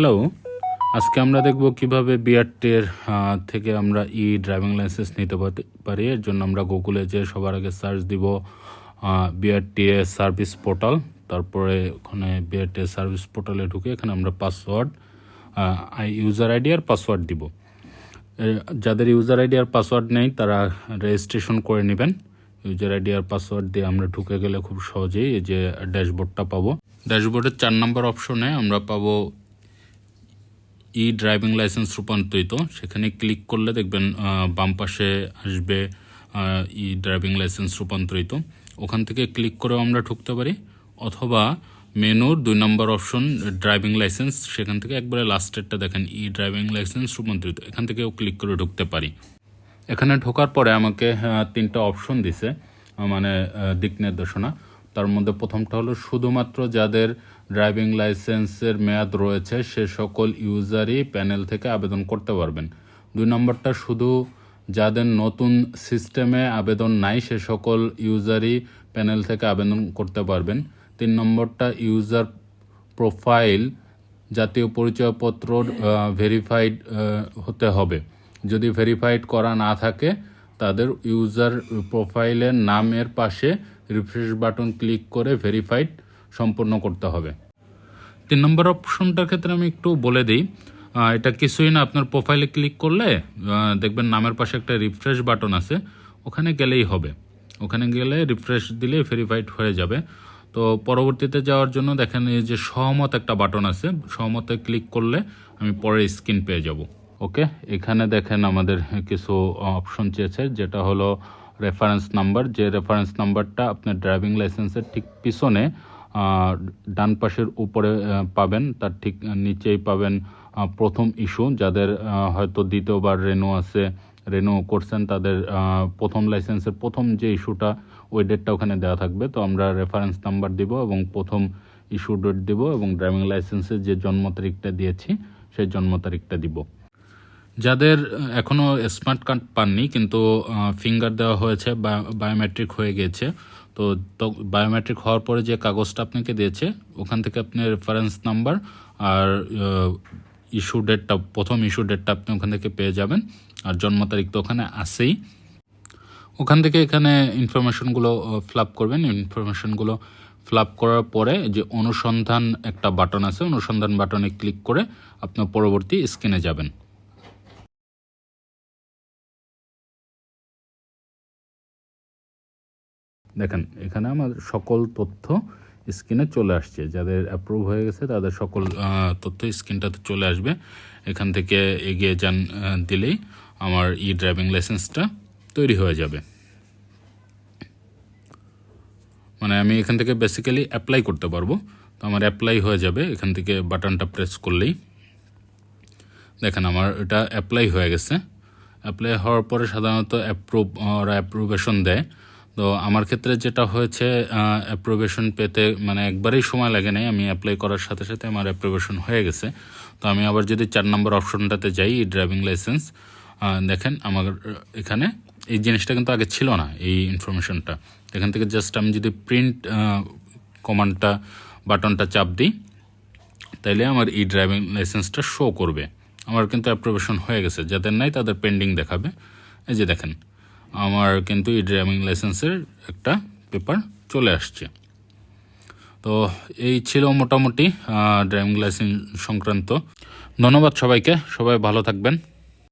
Hello আজকে আমরা দেখব কীভাবে বিআরটির থেকে আমরা ই ড্রাইভিং লাইসেন্স নিতে পারি। এর জন্য আমরা গুগলে যে সবার আগে সার্চ দিব বিআরটিএ সার্ভিস পোর্টাল তারপরে ওখানে বিআরটিএ সার্ভিস পোর্টালে ঢুকে এখানে আমরা পাসওয়ার্ড আই ইউজার আইডি আর পাসওয়ার্ড দিব। যাদের ইউজার আইডি আর পাসওয়ার্ড নেই, তারা রেজিস্ট্রেশন করে নেবেন। ইউজার আইডি আর পাসওয়ার্ড দিয়ে আমরা ঢুকে গেলে খুব সহজেই এই যে ড্যাশবোর্ডটা পাবো। ড্যাশবোর্ডের চার নম্বর অপশনে আমরা পাবো ই ড্রাইভিং লাইসেন্স রূপান্তরিত, সেখানে ক্লিক করলে দেখবেন বাম পাশে আসবে ই ড্রাইভিং লাইসেন্স রূপান্তরিত। ওখান থেকে ক্লিক করেও আমরা ঢুকতে পারি, অথবা মেনুর দুই নম্বর অপশন ড্রাইভিং লাইসেন্স সেখান থেকে একবারে লাস্টেরটা দেখেন ই ড্রাইভিং লাইসেন্স রূপান্তরিত। এখান থেকেও ক্লিক করে ঢুকতে পারি। এখানে ঢোকার পরে আমাকে তিনটা অপশন দিছে মানে দিক নির্দেশনা। তার মধ্যে প্রথমটা হলো শুধুমাত্র যাদের ড্রাইভিং লাইসেন্সের মেয়াদ রয়েছে, সে সকল ইউজারই প্যানেল থেকে আবেদন করতে পারবেন। দুই নম্বরটা, শুধু যাদের নতুন সিস্টেমে আবেদন নাই, সে সকল ইউজারই প্যানেল থেকে আবেদন করতে পারবেন। তিন নম্বরটা, ইউজার প্রোফাইল, জাতীয় পরিচয়পত্র ভেরিফাইড হতে হবে। যদি ভেরিফাইড করা না থাকে, তাদের ইউজার প্রোফাইলের নামের পাশে রিফ্রেশ বাটন ক্লিক করে ভেরিফাইড সম্পূর্ণ করতে হবে। তিন নম্বর অপশনটার ক্ষেত্রে আমি একটু বলে দিই এটা কিছুই না, আপনার প্রোফাইলে ক্লিক করলে দেখবেন নামের পাশে একটা রিফ্রেশ বাটন আছে, ওখানে গেলেই হবে। ওখানে গেলে রিফ্রেশ দিলে ভেরিফাইড হয়ে যাবে। তো পরবর্তীতে যাওয়ার জন্য দেখেন এই যে সহমত একটা বাটন আছে, সহমতে ক্লিক করলে আমি পরে স্ক্রিন পেয়ে যাব। ওকে এখানে দেখেন আমাদের কিছু অপশন চেয়েছে, যেটা হলো রেফারেন্স নাম্বার যে রেফারেন্স নাম্বারটা আপনার ড্রাইভিং লাইসেন্সের ঠিক পিছনে ডান পাশের উপরে পাবেন, তার ঠিক নিচেই পাবেন প্রথম ইস্যু যাদের হয়তো দ্বিতীয়বার রেনু আছে রেনু করছেন, তাদের প্রথম লাইসেন্সের প্রথম যে ইস্যুটা ওই ডেটটা ওখানে দেওয়া থাকবে। তো আমরা রেফারেন্স নাম্বার দিব এবং প্রথম ইস্যু ডেট দিব এবং ড্রাইভিং লাইসেন্সের যে জন্ম তারিখটা দিয়েছি, সেই জন্ম তারিখটা দিব। যাদের আহ, এখনও স্মার্ট কার্ড পাননি কিন্তু ফিঙ্গার দেওয়া হয়েছে বায়োমেট্রিক হয়ে গেছে তো বায়োমেট্রিক হওয়ার পরে যে কাগজটা আপনাকে দিয়েছে ওখান থেকে আপনি রেফারেন্স নাম্বার আর ইস্যু ডেটটা প্রথম ইস্যু ডেটটা আপনি ওখান থেকে পেয়ে যাবেন আর জন্ম তারিখ তো ওখানে আসেই ওখান থেকে এখানে ইনফরমেশনগুলো ফ্লাপ করবেন। ইনফরমেশনগুলো ফ্লাপ করার পরে যে অনুসন্ধান একটা বাটন আছে অনুসন্ধান বাটনে ক্লিক করে আপনার পরবর্তী স্ক্রিনে যাবেন। দেখেন, এখানে আমার সকল তথ্য স্ক্রিনে চলে আসছে। যাদের অ্যাপ্রুভ হয়ে গেছে, তাদের সকল তথ্য স্ক্রিনটাতে চলে আসবে। এখান থেকে এগিয়ে যান দিলেই আমার ই ড্রাইভিং লাইসেন্সটা তৈরি হয়ে যাবে। মানে আমি এখান থেকে বেসিক্যালি অ্যাপ্লাই করতে পারব। তো আমার অ্যাপ্লাই হয়ে যাবে। এখান থেকে বাটনটা প্রেস করলেই দেখেন আমার এটা অ্যাপ্লাই হয়ে গেছে। অ্যাপ্লাই হওয়ার পরে সাধারণত অ্যাপ্রুভ ওরা অ্যাপ্রুভেশন দেয়। তো আমার ক্ষেত্রে যেটা হয়েছে অ্যাপ্রুভেশন পেতে মানে একবারেই সময় লাগে নাই। আমি অ্যাপ্লাই করার সাথে সাথে আমার অ্যাপ্রুভেশন হয়ে গেছে। তো আমি আবার যদি চার নম্বর অপশনটাতে যাই ড্রাইভিং লাইসেন্স দেখেন আমার, এখানে এই জিনিসটা কিন্তু আগে ছিল না, এই ইনফরমেশনটা এখান থেকে জাস্ট আমি যদি প্রিন্ট কমান্ডটা বাটনটা চাপ দিই, তাইলে আমার ই ড্রাইভিং লাইসেন্সটা শো করবে। আমার কিন্তু অ্যাপ্রোভেশন হয়ে গেছে। যাদের নাই তাদের পেন্ডিং দেখাবে। এই যে দেখেন আমার কিন্তু এই ড্রাইভিং লাইসেন্সের একটা পেপার চলে আসছে। তো এই ছিল মোটামুটি ড্রাইভিং লাইসেন্স সংক্রান্ত। ধন্যবাদ সবাইকে, সবাই ভালো থাকবেন।